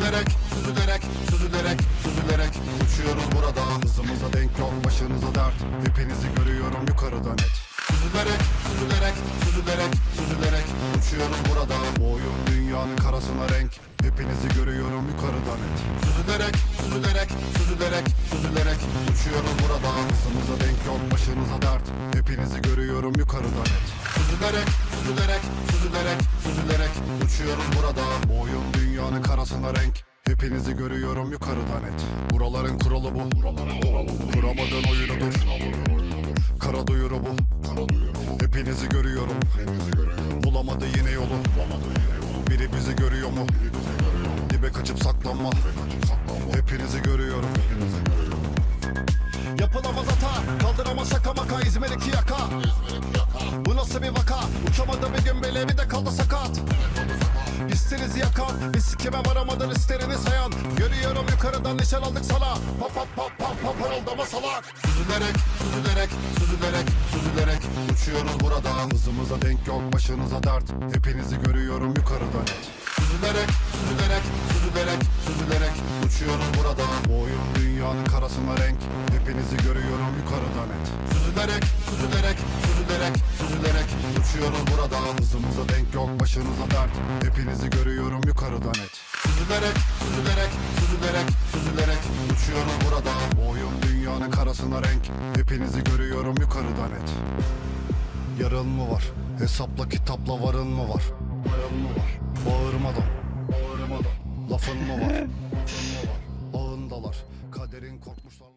Süzülerek, süzülerek, süzülerek, süzülerek Uçuyoruz burada. Hızımıza denk yok başınıza dert. Hepinizi görüyorum yukarıdan et Süzülerek, süzülerek, süzülerek, süzülerek Uçuyoruz burada. Bu dünyanın karasına renk. Hepinizi görüyorum yukarıdan et Süzülerek, süzülerek, süzülerek, süzülerek Uçuyoruz burada. Hızımıza denk yok başınıza dert. Hepinizi görüyorum yukarıdan et Süzülerek, süzülerek, süzülerek, süzülerek Uçuyoruz burada. Bu oyun dünyanın karasına renk. Hepinizi görüyorum yukarıdan et Buraların kuralı bu. Kuramadığın oyunudur Kara duyuru bu. Hepinizi görüyorum. Bulamadı yine yolu. Biri bizi görüyor mu? Dibe kaçıp saklanma. Hepinizi görüyorum. Yapılamaz hata. Kaldıramaz şaka maka. İzmir'deki yaka. Bu nasıl bir vaka? Uçamadı bir gün bile. Bir de kaldı sakat Pistinizi yakan Biz kime varamadan isterini sayan. Görüyorum yukarıdan nişan aldık sana. Pap pap pap pap pap parıldama salak. Süzülerek, süzülerek, süzülerek, süzülerek Uçuyoruz burada Hızımıza denk yok başınıza dert. Hepinizi görüyorum yukarıdan. Süzülerek, süzülerek, süzülerek, süzülerek Uçuyoruz burada Bu dünyanın karasına renk. Hepinizi görüyorum yukarıdan. Et Süzülerek, süzülerek, süzülerek, süzülerek Uçuyoruz burada hızımıza denk yok başınıza dert Hepinizi görüyorum yukarıdan et Süzülerek, süzülerek, süzülerek, süzülerek Uçuyoruz burada Bu oyun dünyanın karasına renk Hepinizi görüyorum yukarıdan et Yarın mı var? Hesapla kitapla varın mı var? Varın mı var? Bağırmadan, bağırmadan Lafın mı var? Lafın mı var? Ağındalar Kaderin korkmuşlar